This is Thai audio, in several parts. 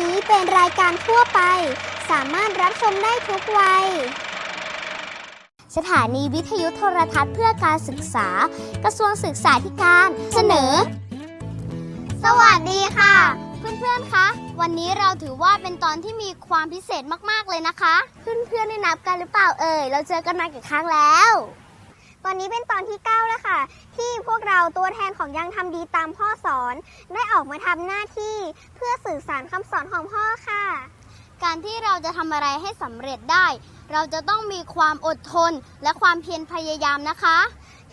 นี้เป็นรายการทั่วไป สามารถรับชมได้ทุกวัย สถานีวิทยุโทรทัศน์เพื่อการศึกษา กระทรวงศึกษาธิการเสนอ สวัสดีค่ะ เพื่อนๆ คะ วันนี้เราถือว่าเป็นตอนที่มีความพิเศษมากๆเลยนะคะ เพื่อนๆได้นับกันหรือเปล่าเอ่ย เราเจอกันมากี่ครั้งแล้ว ตอนนี้เป็นตอนที่ 9 แล้วค่ะ ที่พวกเราตัวแทนของยังทำดีตามพ่อสอน ได้ออกมาทำหน้าที่เพื่อสื่อสารคำสอนของพ่อค่ะ การที่เราจะทำอะไรให้สำเร็จได้ เราจะต้องมีความอดทนและความเพียรพยายามนะคะ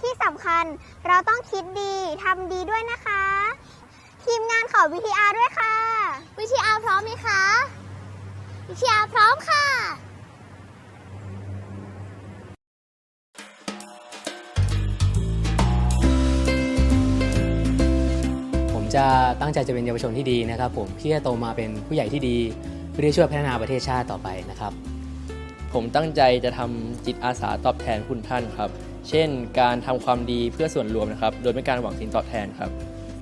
ที่สำคัญเราต้องคิดดีทำดีด้วยนะคะ ทีมงานขอ VTR ด้วยค่ะ VTR พร้อมไหมคะ VTR พร้อมค่ะ จะตั้งใจจะเป็นเยาวชนที่ดีนะครับผมที่จะโตมาเป็นผู้ใหญ่ที่ดีเพื่อที่จะช่วยพัฒนาประเทศชาติต่อไปนะครับ ผมตั้งใจจะทำจิตอาสาตอบแทนคุณท่านครับ เช่น การทำความดีเพื่อส่วนรวมนะครับ โดยไม่การหวังสินตอบแทนครับ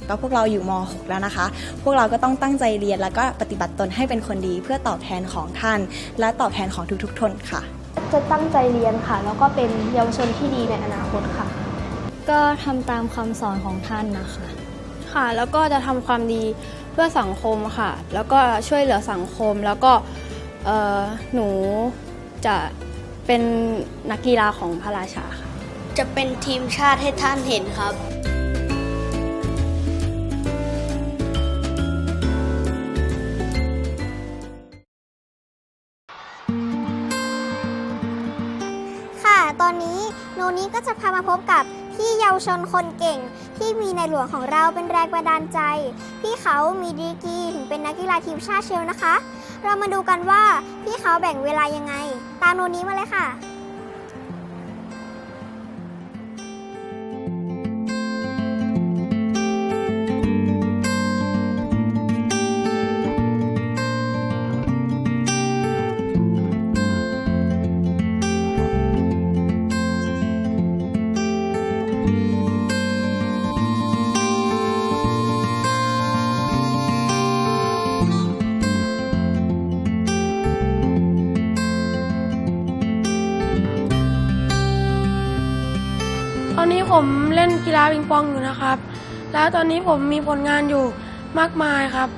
ก็พวกเราอยู่ม .6 แล้วนะคะ พวกเราก็ต้องตั้งใจเรียนแล้วก็ปฏิบัติตนให้เป็นคนดีเพื่อตอบแทนของท่าน และตอบแทนของทุกๆทนค่ะ จะตั้งใจเรียนค่ะ แล้วก็เป็นเยาวชนที่ดีในอนาคตค่ะ ก็ทำตามคำสอนของท่านนะคะ ค่ะ แล้วก็จะทำความดีเพื่อสังคมค่ะ แล้วก็ช่วยเหลือสังคม แล้วก็เอ่อหนูจะเป็นนักกีฬาของพระราชาค่ะ จะเป็นทีมชาติให้ท่านเห็นครับค่ะตอนนี้ โนนี้ก็จะพามาพบกับพี่เยาวชนคนเก่ง ที่มีในหลวงของเราเป็นแรงบันดาลใจ พี่เขามีดีกรีถึงเป็นนักกีฬาทีมชาติเชียวนะคะ เรามาดูกันว่าพี่เขาแบ่งเวลายังไง ตามโนนี้มาเลยค่ะ อนนี้ผมเล่นกีฬาปิงปองอยู่นะครับ แล้วตอนนี้ผมมีผลงานอยู่มากมายครับ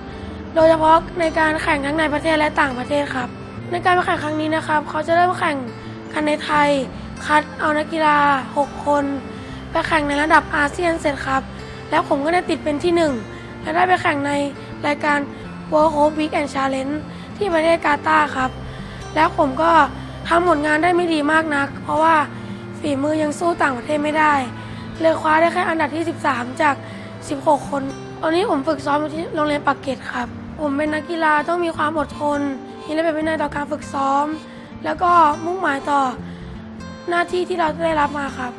โดยเฉพาะในการแข่งทั้งในประเทศและต่างประเทศครับ ในการแข่งครั้งนี้นะครับ เขาจะเริ่มแข่งกันในไทย คัดเอานักกีฬา 6 คนไปแข่งในระดับอาเซียนเสร็จครับ แล้วผมก็ได้ติดเป็นที่หนึ่งและได้ไปแข่งในรายการ World Hope Week and Challenge ที่ประเทศกาตาร์ครับ แล้วผมก็ทำผลงานได้ไม่ดีมากนัก เพราะว่า ฝีมือยังสู้ต่างประเทศไม่ได้ เลยคว้าได้แค่อันดับที่ 13 จาก 16 คน ตอนนี้ผมฝึกซ้อมอยู่ที่โรงเรียนปากเกร็ดครับ ผมเป็นนักกีฬาต้องมีความอดทนมีระเบียบวินัยต่อการฝึกซ้อม แล้วก็มุ่งหมายต่อหน้าที่ที่เราได้รับมาครับ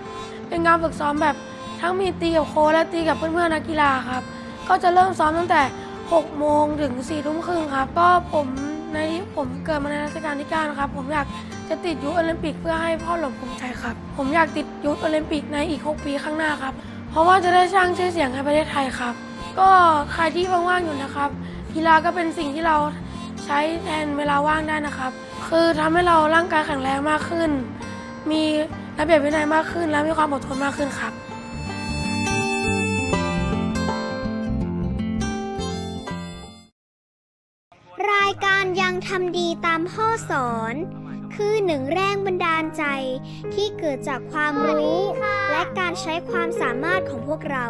เป็นการฝึกซ้อมแบบทั้งมีตีกับโค้ชและตีกับเพื่อนๆนักกีฬาครับ ก็จะเริ่มซ้อมตั้งแต่ 6 โมงถึง4ทุ่มครึ่งครับ ก็ผมในผมเกิดมาในรัชกาลที่9นะครับ ผมอยาก จะติดยุทธโอลิมปิกเพื่อให้พ่อหลวงภูมิใจครับ ผมอยากติดยุทธโอลิมปิกในอีก 6 ปีข้างหน้าครับ เพราะว่าจะได้สร้างชื่อเสียงให้ประเทศไทยครับ ก็ใครที่ว่างๆอยู่นะครับ กีฬาก็เป็นสิ่งที่เราใช้แทนเวลาว่างได้นะครับ คือทำให้เราร่างกายแข็งแรงมากขึ้น มีระเบียบวินัยมากขึ้น และมีความอดทนมากขึ้นครับรายการยังทำดีตามพ่อสอน คือหนึ่งแรงบันดาลใจที่เกิดจากความรู้ และการใช้ความสามารถของพวกเรา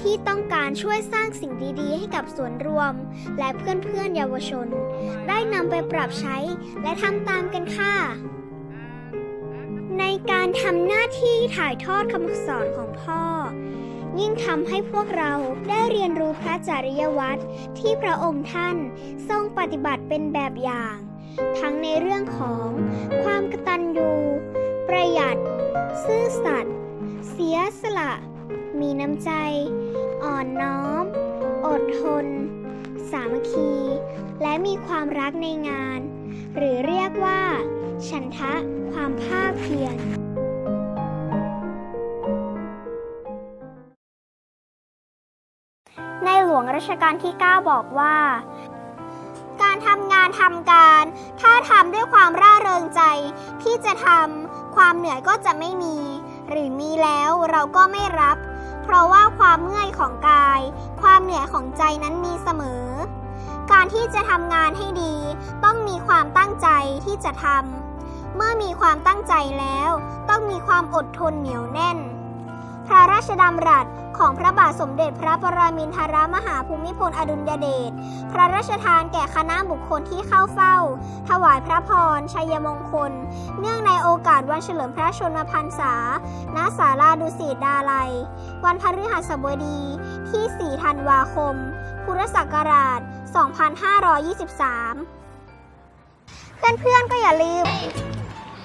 ที่ต้องการช่วยสร้างสิ่งดีๆ ให้กับส่วนรวม และเพื่อนๆเยาวชน ได้นำไปปรับใช้และทำตามกันค่ะในการทำหน้าที่ถ่ายทอดคำสอนของพ่อ ยิ่งทำให้พวกเราได้เรียนรู้พระจริยวัตรที่พระองค์ท่านทรงปฏิบัติเป็นแบบอย่าง ทั้งในเรื่องของความกตัญญู ประหยัด ซื่อสัตย์ เสียสละ มีน้ำใจ อ่อนน้อม อดทน สามัคคี และมีความรักในงาน หรือเรียกว่า ฉันทะความภาคเพียรในหลวงรัชกาลที่ 9 บอกว่า ทำงานทำการ ถ้าทำด้วยความร่าเริงใจ ที่จะทำความเหนื่อยก็จะไม่มี หรือมีแล้วเราก็ไม่รับ เพราะว่าความเมื่อยของกาย ความเหนื่อยของใจนั้นมีเสมอ การที่จะทำงานให้ดี ต้องมีความตั้งใจที่จะทำเมื่อมีความตั้งใจแล้ว ต้องมีความอดทนเหนียวแน่น ระราชดำรัสของพระบาทสมเด็จพระปรมินทรมหาภูมิพลอดุลยเดช พระราชทานแก่คณะบุคคลที่เข้าเฝ้า ถวายพระพร ชัยมงคล เนื่องในโอกาสวันเฉลิมพระชนมพรรษา ณ ศาลาดุสิตดาลัย วันพฤหัสบดีที่ 4 ธันวาคม พุทธศักราช 2523 เพื่อนๆก็อย่าลืม